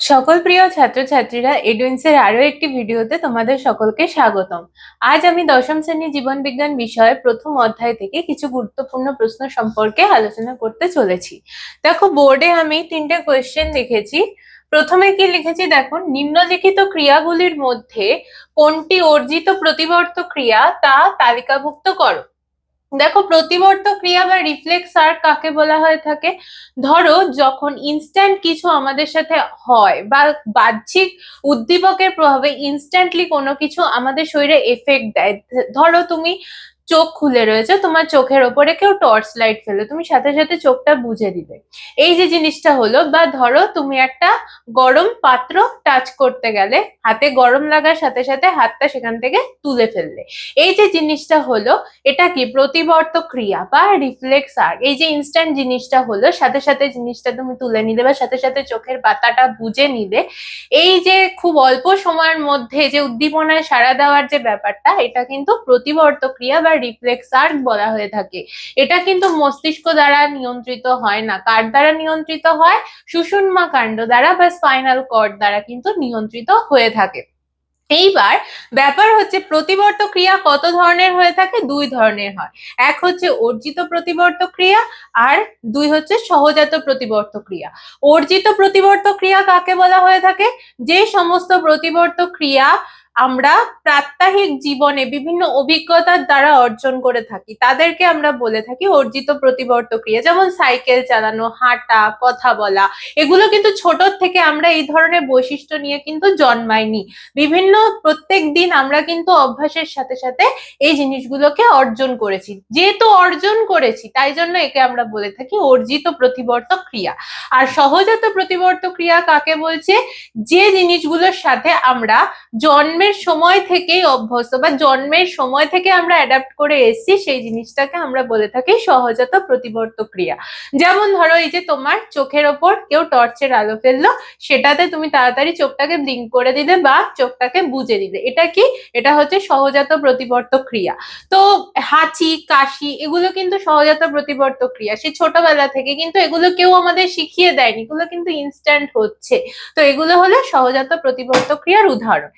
সকল প্রিয় ছাত্রছাত্রীরা এডুইন্সের আরও একটি ভিডিওতে তোমাদের সকলকে স্বাগতম। আজ আমি দশম শ্রেণি জীবন বিজ্ঞান বিষয়ে প্রথম অধ্যায় থেকে কিছু গুরুত্বপূর্ণ প্রশ্ন সম্পর্কে আলোচনা করতে চলেছি। দেখো, বোর্ডে আমি তিনটে কোয়েশ্চেন লিখেছি প্রথমে কি লিখেছি দেখো, নিম্নলিখিত ক্রিয়াগুলির মধ্যে কোনটি অর্জিত প্রতিবর্ত ক্রিয়া তা তালিকাভুক্ত করো। দেখো প্রতিবর্ত ক্রিয়া বা রিফ্লেক্স আর কাকে বলা হয়ে থাকে? ধরো, যখন ইনস্ট্যান্ট কিছু আমাদের সাথে হয় বা বাহ্যিক উদ্দীপকের প্রভাবে ইনস্ট্যান্টলি কোনো কিছু আমাদের শরীরে এফেক্ট দেয়। ধরো তুমি চোখ খুলে রয়েছে, তোমার চোখের ওপরে কেউ টর্চ লাইট ফেলে তুমি সাথে সাথে চোখটা বুঝে দিবে। এই যে জিনিসটা হলো, বা ধরো তুমি একটা গরম পাত্র টাচ করতে গেলে, হাতে গরম লাগার সাথে সাথে হাতটা সেখান থেকে তুলে ফেললে। এই যে জিনিসটা হলো, এটা কি প্রতিবর্ত ক্রিয়া বা রিফ্লেক্স আর্ট এই যে ইনস্ট্যান্ট জিনিসটা হলো, সাথে সাথে জিনিসটা তুমি তুলে নিলে বা সাথে সাথে চোখের পাতাটা বুঝে নিলে, এই যে খুব অল্প সময়ের মধ্যে যে উদ্দীপনায় সাড়া দেওয়ার যে ব্যাপারটা, এটা কিন্তু প্রতিবর্ত ক্রিয়া বা রিফ্লেক্স আর্ট বলা হয়ে থাকে। এটা কিন্তু মস্তিষ্ক দ্বারা নিয়ন্ত্রিত হয় না। কার দ্বারা নিয়ন্ত্রিত হয়? সুষুম্মা কাণ্ড দ্বারা বা স্পাইনাল কর্ড দ্বারা কিন্তু নিয়ন্ত্রিত হয়ে থাকে। এইবার ব্যাপার হচ্ছে প্রতিবর্ত ক্রিয়া কত ধরনের হয়ে থাকে? দুই ধরনের হয়। এক হচ্ছে অর্জিত প্রতিবর্ত ক্রিয়া আর দুই হচ্ছে সহজাত প্রতিবর্ত ক্রিয়া। অর্জিত প্রতিবর্ত ক্রিয়া কাকে বলা হয়ে থাকে? যে সমস্ত প্রতিবর্ত ক্রিয়া আমরা প্রাত্যহিক জীবনে বিভিন্ন অভিজ্ঞতার দ্বারা অর্জন করে থাকি। তাদেরকে আমরা বলে থাকি অর্জিত প্রতিবর্ত ক্রিয়া। যেমন সাইকেল চালানো, হাঁটা, কথা বলা, এগুলো কিন্তু ছোট থেকে আমরা এই ধরনের বৈশিষ্ট্য নিয়ে কিন্তু জন্মাইনি। বিভিন্ন প্রত্যেক দিন আমরা কিন্তু অভ্যাসের সাথে সাথে এই জিনিসগুলোকে অর্জন করেছি। যেহেতু অর্জন করেছি, তাই জন্য একে আমরা বলে থাকি অর্জিত প্রতিবর্ত ক্রিয়া। আর সহজাত প্রতিবর্ত ক্রিয়া কাকে বলছে? যে জিনিসগুলোর সাথে আমরা জন্মের সময় থেকেই অভ্যস্ত বা জন্মের সময় থেকে আমরা অ্যাডাপ্ট করে এসেছি, সেই জিনিসটাকে আমরা বলে থাকি সহজাত প্রতিবর্ত ক্রিয়া। যেমন ধরো, এই যে তোমার চোখের ওপর কেউ টর্চের আলো ফেলল, সেটাতে তুমি তাড়াতাড়ি চোখটাকে ব্লিঙ্ক করে দিলে বা চোখটাকে বুঝে দিলে। এটা কি? এটা হচ্ছে সহজাত প্রতিবর্ত ক্রিয়া। তো হাঁচি, কাশি এগুলো কিন্তু সহজাত প্রতিবর্ত ক্রিয়া। সে ছোটবেলা থেকে কিন্তু এগুলো কেউ আমাদের শিখিয়ে দেয়নি, এগুলো কিন্তু ইনস্ট্যান্ট হচ্ছে। তো এগুলো হলো সহজাত প্রতিবর্ত ক্রিয়ার উদাহরণ।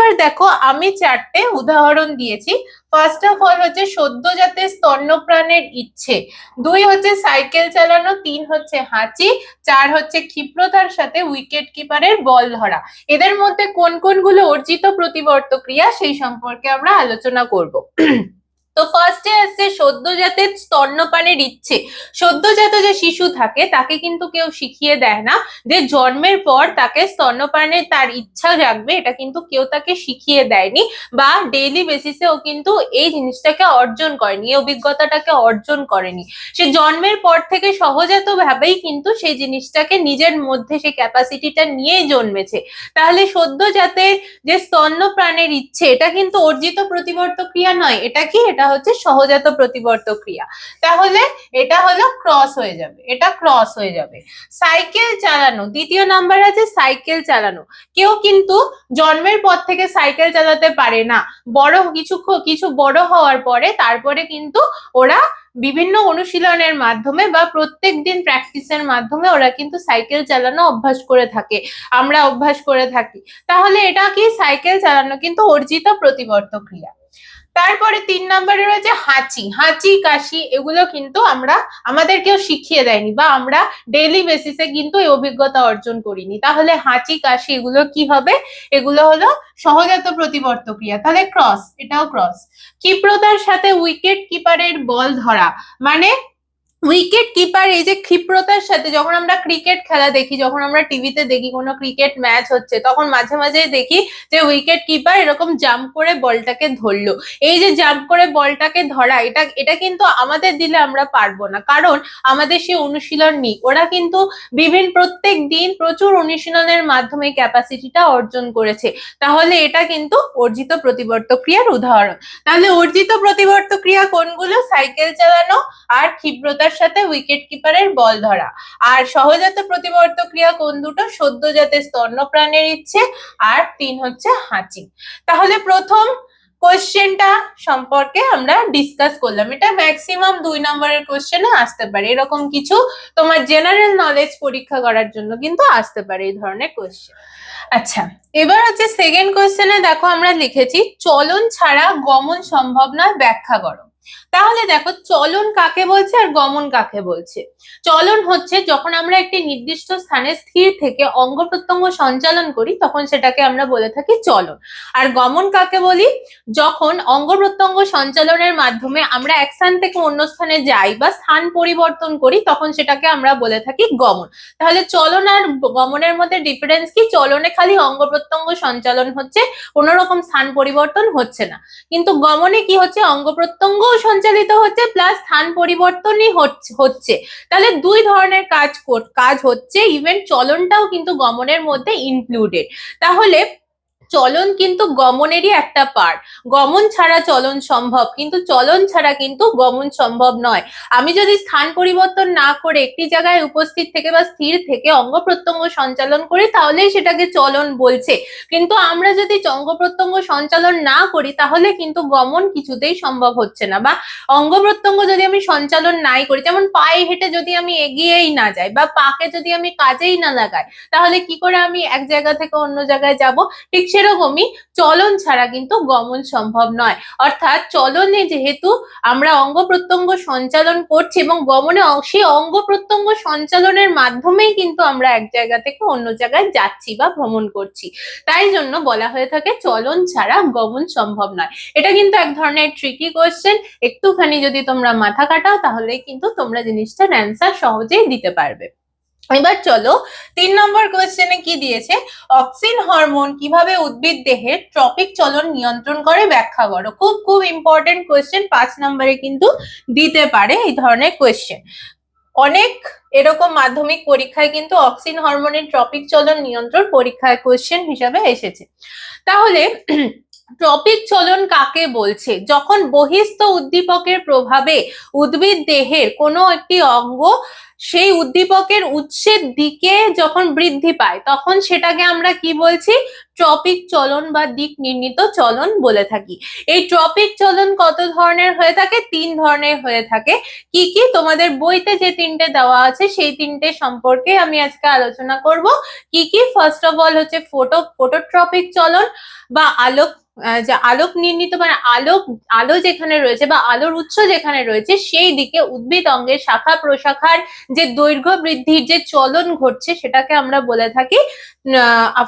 এইবার দেখো, আমি চারটে উদাহরণ দিয়েছি। ফার্স্ট অফ অল হচ্ছে সদ্য সদ্যজাতের স্তন্যপ্রাণের ইচ্ছে। দুই হচ্ছে সাইকেল চালানো, তিন হচ্ছে হাঁচি, চার হচ্ছে ক্ষিপ্রতার সাথে উইকেট কিপারের বল ধরা। এদের মধ্যে কোন কোনগুলো অর্জিত প্রতিবর্ত ক্রিয়া সেই সম্পর্কে আমরা আলোচনা করব। তো ফার্স্টে আসছে সদ্যজাতের স্তন্যপানের ইচ্ছে। সদ্যজাত যে শিশু থাকে, তাকে কিন্তু কেউ শিখিয়ে দেয় না যে জন্মের পর তাকে স্তন্যপানের তার ইচ্ছা জাগবে, এটা কিন্তু কেউ তাকে শিখিয়ে দেয়নি বা ডেইলি বেসিসে ও কিন্তু এই জিনিসটাকে অর্জন করেনি, এই অভিজ্ঞতাটাকে অর্জন করেনি। সে জন্মের পর থেকে সহজাত ভাবেই কিন্তু সেই জিনিসটাকে নিজের মধ্যে সেই ক্যাপাসিটিটা নিয়েই জন্মেছে। তাহলে সদ্যজাতের যে স্তন্যপ্রাণের ইচ্ছে, এটা কিন্তু অর্জিত প্রতিবর্ত ক্রিয়া নয়, এটা কি? এটা হচ্ছে সহজাত প্রতিবর্ত ক্রিয়া। তাহলে এটা হলো ক্রস হয়ে যাবে, এটা ক্রস হয়ে যাবে। সাইকেল চালানো, দ্বিতীয় নাম্বার আছে সাইকেল চালানো। কেউ কিন্তু জন্মের পর থেকে সাইকেল চালাতে পারে না। বড় কিছু কিছু বড় হওয়ার পরে তারপরে কিন্তু ওরা বিভিন্ন অনুশীলনের মাধ্যমে বা প্রত্যেক দিন প্র্যাকটিসের মাধ্যমে ওরা কিন্তু সাইকেল চালানো অভ্যাস করে থাকে। আমরা অভ্যাস করে থাকি। তাহলে এটা কি সাইকেল চালানো? কিন্তু অর্জিত প্রতিবর্ত ক্রিয়া। তারপরে তিন নম্বরে রয়েছে হাঁচি হাঁচি, কাশি এগুলো কিন্তু আমরা আমাদের কেউ শিখিয়ে দেয়নি বা আমরা ডেইলি বেসিসে কিন্তু এই অভিজ্ঞতা অর্জন করিনি। তাহলে হাঁচি, কাশি এগুলো কি হবে? এগুলো হলো সহজাত প্রতিবর্ত ক্রিয়া। তাহলে ক্রস এটাও ক্রস ক্ষিপ্রতার সাথে উইকেট কিপারের বল ধরা মানে উইকেট কিপার এই যে ক্ষিপ্রতার সাথে যখন আমরা ক্রিকেট খেলা দেখি, যখন আমরা টিভিতে দেখি কোনো ক্রিকেট ম্যাচ হচ্ছে, তখন মাঝে মাঝে দেখি যে উইকেট কিপার এরকম জাম্প করে বলটাকে ধরলো। এই যে জাম্প করে বলটাকে ধরা, এটা এটা কিন্তু আমাদের দিলে আমরা পারব না। কারণ আমাদের সে অনুশীলন নেই। ওরা কিন্তু বিভিন্ন, প্রত্যেক দিন প্রচুর অনুশীলনের মাধ্যমে ক্যাপাসিটিটা অর্জন করেছে। তাহলে এটা কিন্তু অর্জিত প্রতিবর্ত ক্রিয়ার উদাহরণ। তাহলে অর্জিত প্রতিবর্ত ক্রিয়া কোনগুলো? সাইকেল চালানো আর ক্ষিপ্রতার সাথে উইকেট কিপারের বল ধরা। আর সহজাত প্রতিবর্ত ক্রিয়া কোন দুটো? সদ্য সদ্যজাতের স্তন্যপ্রাণের ইচ্ছে আর তিন হচ্ছে হাঁচি। তাহলে প্রথম কোশ্চেনটা সম্পর্কে আমরা ডিসকাস করলাম। এটা ম্যাক্সিমাম দুই নম্বরের কোশ্চেনে আসতে পারে। এরকম কিছু তোমার জেনারেল নলেজ পরীক্ষা করার জন্য কিন্তু আসতে পারে এই ধরনের কোশ্চেন আচ্ছা এবার হচ্ছে সেকেন্ড কোশ্চেনে দেখো আমরা লিখেছি, চলন ছাড়া গমন সম্ভব নয়, ব্যাখ্যা করো। তাহলে দেখো চলন কাকে বলছে আর গমন কাকে বলছে? চলন হচ্ছে যখন আমরা একটি নির্দিষ্ট স্থানে স্থির থেকে অঙ্গ প্রত্যঙ্গ সঞ্চালন করি, তখন সেটাকে আমরা বলে থাকি চলন। আর গমন কাকে বলি? যখন অঙ্গ প্রত্যঙ্গ সঞ্চালনের মাধ্যমে আমরা এক স্থান থেকে অন্য স্থানে যাই বা স্থান পরিবর্তন করি, তখন সেটাকে আমরা বলে থাকি গমন। তাহলে চলন আর গমনের মধ্যে ডিফারেন্স কি? চলনে খালি অঙ্গ প্রত্যঙ্গ সঞ্চালন হচ্ছে কোনো রকম স্থান পরিবর্তন হচ্ছে না। কিন্তু গমনে কি হচ্ছে? অঙ্গ প্রত্যঙ্গও সঞ্চালিত হচ্ছে প্লাস স্থান পরিবর্তনই হচ্ছে তাহলে দুই ধরনের কাজ কাজ হচ্ছে ইভেন চলনটাও কিন্তু গমনের মধ্যে ইনক্লুডেড তাহলে চলন কিন্তু গমনেরই একটা পার্ট গমন ছাড়া চলন সম্ভব, কিন্তু চলন ছাড়া কিন্তু গমন সম্ভব নয়। আমি যদি স্থান পরিবর্তন না করে একটি জায়গায় উপস্থিত থেকে বা স্থির থেকে অঙ্গ প্রত্যঙ্গ সঞ্চালন করি, তাহলেই সেটাকে চলন বলছে। কিন্তু আমরা যদি অঙ্গ প্রত্যঙ্গ সঞ্চালন না করি, তাহলে কিন্তু গমন কিছুতেই সম্ভব হচ্ছে না। বা অঙ্গ প্রত্যঙ্গ যদি আমি সঞ্চালন নাই করি, যেমন পায়ে হেঁটে যদি আমি এগিয়েই না যাই বা পাকে যদি আমি কাজেই না লাগাই, তাহলে কি করে আমি এক জায়গা থেকে অন্য জায়গায় যাব? ঠিক সেরকমই চলন ছাড়া কিন্তু গমন সম্ভব নয়। অর্থাৎ চলনে যেহেতু আমরা অঙ্গ প্রত্যঙ্গ সঞ্চালন করছি এবং গমনে সেই অঙ্গ প্রত্যঙ্গ সঞ্চালনের মাধ্যমেই কিন্তু আমরা এক জায়গা থেকে অন্য জায়গায় যাচ্ছি বা ভ্রমণ করছি। তাই জন্য বলা হয়ে থাকে চলন ছাড়া গমন সম্ভব নয়। এটা কিন্তু এক ধরনের ট্রিকি কোয়েশ্চেন একটুখানি যদি তোমরা মাথা কাটাও তাহলে কিন্তু তোমরা জিনিসটার অ্যান্সার সহজেই দিতে পারবে। এবার চলো তিন নম্বর কোয়েশ্চেনে কি দিয়েছে? অক্সিন হরমোন কীভাবে উদ্ভিদ দেহের ট্রপিক চলন নিয়ন্ত্রণ করে? ব্যাখ্যা করো। খুব খুব ইম্পর্টেন্ট কোয়েশ্চেন পাঁচ নম্বরে কিন্তু দিতে পারে এই ধরনের কোয়েশ্চেন অনেক এরকম মাধ্যমিক পরীক্ষায় কিন্তু অক্সিন হরমোনের ট্রপিক চলন নিয়ন্ত্রণ পরীক্ষায় কোয়েশ্চেন হিসাবে এসেছে। তাহলে ট্রপিক চলন কাকে বলছে? যখন বহিস্থ উদ্দীপকের প্রভাবে উদ্ভিদ দেহের কোনো একটি অঙ্গ সেই উদ্দীপকের উৎসের দিকে যখন বৃদ্ধি পায়, তখন সেটাকে আমরা কি বলছি? ট্রপিক চলন বা দিক নির্ণীত চলন বলে থাকি। এই ট্রপিক চলন কত ধরনের হয়ে থাকে? তিন ধরনের হয়ে থাকে। কি কি? তোমাদের বইতে যে তিনটে দেওয়া আছে, সেই তিনটে সম্পর্কে আমি আজকে আলোচনা করব। কি কি? ফার্স্ট অফ অল হচ্ছে ফটো ফটোট্রপিক চলন বা আলোক যে আলোক নির্ণীত মানে আলোক, আলো যেখানে রয়েছে বা আলোর উৎস যেখানে রয়েছে, সেই দিকে উদ্ভিদ অঙ্গের শাখা প্রশাখার যে দৈর্ঘ্য বৃদ্ধির যে চলন ঘটছে, সেটাকে আমরা বলে থাকি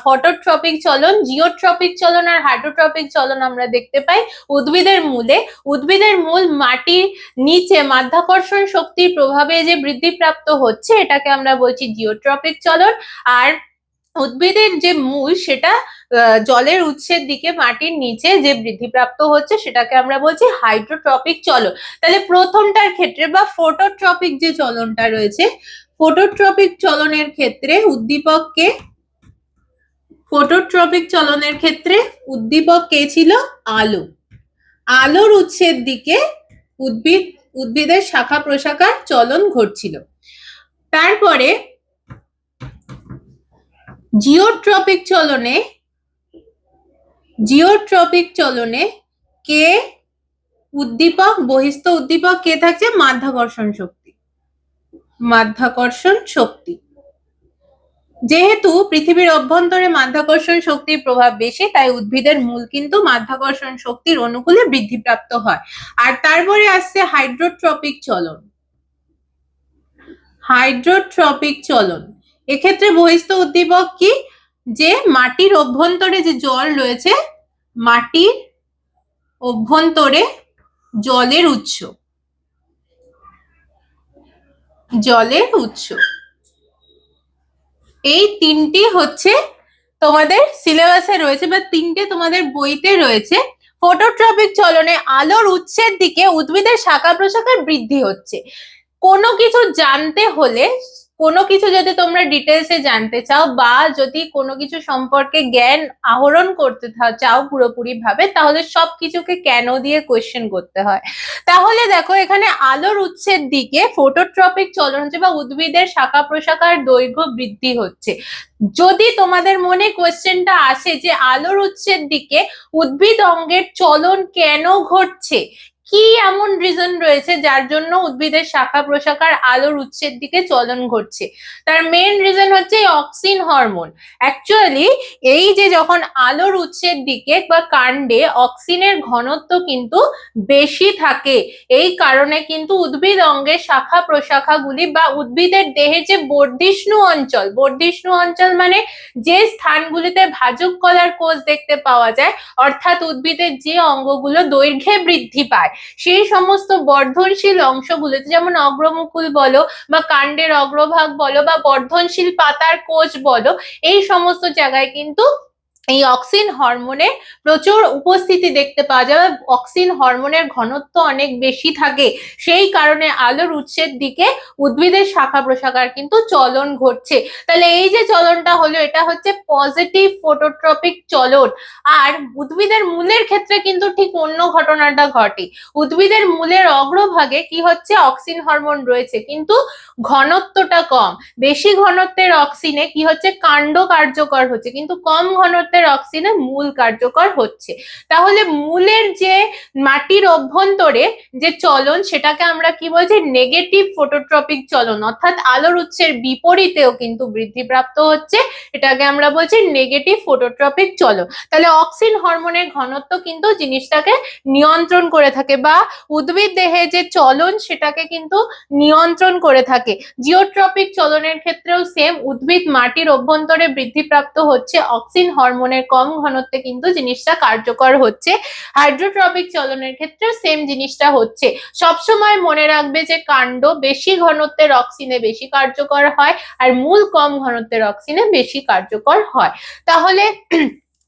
ফটোট্রপিক চলন জিওট্রপিক চলন আর হাইড্রোট্রপিক চলন আমরা দেখতে পাই উদ্ভিদের মূলে। উদ্ভিদের মূল মাটির নিচে মাধ্যাকর্ষণ শক্তির প্রভাবে যে বৃদ্ধিপ্রাপ্ত হচ্ছে, এটাকে আমরা বলছি জিওট্রপিক চলন। আর উদ্ভিদের যে মূল সেটা জলের উৎসের দিকে মাটির নিচে যে বৃদ্ধিপ্রাপ্ত হচ্ছে সেটাকে আমরা বলছি হাইড্রোট্রপিক চলন। তাহলে প্রথমটার ক্ষেত্রে বা ফোটোট্রপিক যে চলনটা রয়েছে, ফোটোট্রপিক চলনের ক্ষেত্রে উদ্দীপককে ফোটোট্রপিক চলনের ক্ষেত্রে উদ্দীপক কে ছিল? আলো। আলোর উৎসের দিকে উদ্ভিদ, উদ্ভিদের শাখা প্রশাখার চলন ঘটছিল। তারপরে জিওট্রপিক চলনে জিওট্রপিক চলনে কে উদ্দীপক, বহিস্থ উদ্দীপক কে থাকছে? মাধ্যাকর্ষণ শক্তি। মাধ্যাকর্ষণ শক্তি। যেহেতু পৃথিবীর অভ্যন্তরে মাধ্যাকর্ষণ শক্তির প্রভাব বেশি, তাই উদ্ভিদের মূল কিন্তু মাধ্যাকর্ষণ শক্তির অনুকূলে বৃদ্ধিপ্রাপ্ত হয়। আর তারপরে আসছে হাইড্রোট্রপিক চলন। হাইড্রোট্রপিক চলন। এক্ষেত্রে বহিস্থ উদ্দীপক কি? যে মাটির অভ্যন্তরে যে জল রয়েছে, মাটির অভ্যন্তরে জলের উৎস। জলের উৎস। এই তিনটি হচ্ছে তোমাদের সিলেবাসে রয়েছে বা তিনটে তোমাদের বইতে রয়েছে। ফটোট্রপিক চলনে আলোর উৎসের দিকে উদ্ভিদের শাখা প্রশাখার বৃদ্ধি হচ্ছে। কোনো কিছু জানতে হলে কোনো কিছু যদি তোমরা ডিটেলসে জানতে চাও বা যদি কোনো কিছু সম্পর্কে জ্ঞান আহরণ করতে চাও পুরোপুরি ভাবে তাহলে সবকিছুকে কেন দিয়ে কোয়েশ্চেন করতে হয়? তাহলে দেখো, এখানে আলোর উৎসের দিকে ফটোট্রপিক চলন হচ্ছে বা উদ্ভিদের শাখা প্রশাখার দৈর্ঘ্য বৃদ্ধি হচ্ছে। যদি তোমাদের মনে কোয়েশ্চেনটা আসে যে আলোর উৎসের দিকে উদ্ভিদ অঙ্গের চলন কেন ঘটছে কি এমন রিজন রয়েছে যার জন্য উদ্ভিদের শাখা প্রশাখার আলোর উৎসের দিকে চলন ঘটছে? তার মেন রিজন হচ্ছে অক্সিন হরমোন অ্যাকচুয়ালি এই যে যখন আলোর উৎসের দিকে বা কাণ্ডে অক্সিনের ঘনত্ব কিন্তু বেশি থাকে, এই কারণে কিন্তু উদ্ভিদ অঙ্গের শাখা প্রশাখাগুলি বা উদ্ভিদের দেহে যে বর্ধিষ্ণু অঞ্চল বর্ধিষ্ণু অঞ্চল মানে যে স্থানগুলিতে ভাজক কলার কোষ দেখতে পাওয়া যায়, অর্থাৎ উদ্ভিদের যে অঙ্গগুলো দৈর্ঘ্যে বৃদ্ধি পায় সেই সমস্ত বর্ধনশীল অংশগুলোতে, যেমন অগ্রমুকুল বলো বা কাণ্ডের অগ্রভাগ বলো বা বর্ধনশীল পাতার কোচ বলো, এই সমস্ত জায়গায় কিন্তু এই অক্সিন হরমোনের প্রচুর উপস্থিতি দেখতে পাওয়া যায়। বা অক্সিন হরমোনের ঘনত্ব অনেক বেশি থাকে। সেই কারণে আলোর উৎসের দিকে উদ্ভিদের শাখা প্রশাখার কিন্তু চলন ঘটছে। তাহলে এই যে চলনটা হলো, এটা হচ্ছে পজিটিভ ফটোট্রপিক চলন। আর উদ্ভিদের মূলের ক্ষেত্রে কিন্তু ঠিক অন্য ঘটনাটা ঘটে। উদ্ভিদের মূলের অগ্রভাগে কি হচ্ছে? অক্সিন হরমোন রয়েছে। কিন্তু ঘনত্বটা কম। বেশি ঘনত্বের অক্সিনে কি হচ্ছে? কাণ্ড কার্যকর হচ্ছে। কিন্তু কম ঘনত্বের অক্সিনে মূল কার্যকর হচ্ছে। তাহলে মূলের যে মাটির অভ্যন্তরে যে চলন, সেটাকে আমরা কি বলছি? নেগেটিভ ফটোট্রপিক চলন। অর্থাৎ আলোর উৎসের বিপরীতেও কিন্তু বৃদ্ধিপ্রাপ্ত হচ্ছে। এটাকে আমরা বলছি নেগেটিভ ফটোট্রপিক চলন। তাহলে অক্সিন হরমোনের ঘনত্ব কিন্তু জিনিসটাকে নিয়ন্ত্রণ করে থাকে বা উদ্ভিদ দেহে যে চলন, সেটাকে কিন্তু নিয়ন্ত্রণ করে থাকে। জিওট্রপিক চলনের ক্ষেত্রেও সেম উদ্ভিদ মাটির অভ্যন্তরে বৃদ্ধিপ্রাপ্ত হচ্ছে অক্সিন হরমোনের কম ঘনত্বে কিন্তু জিনিসটা কার্যকর হচ্ছে। হাইড্রোট্রপিক চলনের ক্ষেত্রে সেম জিনিসটা হচ্ছে। সবসময় মনে রাখবে যে কাণ্ড বেশি ঘনত্বের রক্সিনে বেশি কার্যকর হয় আর মূল কম ঘনত্বের রক্সিনে বেশি কার্যকর হয়। তাহলে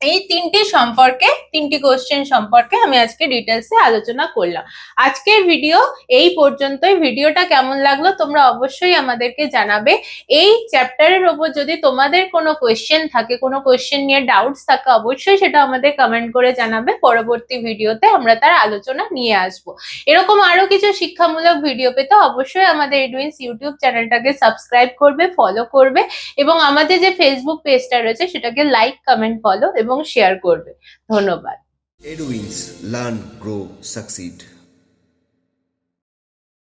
এই তিনটি সম্পর্কে, তিনটি কোশ্চেন সম্পর্কে আমি আজকে ডিটেলসে আলোচনা করলাম। আজকের ভিডিও এই পর্যন্তই। ভিডিওটা কেমন লাগল তোমরা অবশ্যই আমাদেরকে জানাবে। এই চ্যাপ্টারের ওপর যদি তোমাদের কোনো কোয়েশ্চেন থাকে, কোনো কোয়েশ্চেন নিয়ে ডাউটস থাকে, অবশ্যই সেটা আমাদের কমেন্ট করে জানাবে। পরবর্তী ভিডিওতে আমরা তার আলোচনা নিয়ে আসব। এরকম আরও কিছু শিক্ষামূলক ভিডিও পেতে অবশ্যই আমাদের এডুইন্স ইউটিউব চ্যানেলটাকে সাবস্ক্রাইব করবে ফলো করবে এবং আমাদের যে ফেসবুক পেজটা রয়েছে, সেটাকে লাইক কমেন্ট ফলো এবং শেয়ার করবে। ধন্যবাদ। এডউইন্স লার্ন গ্রো সাকসিড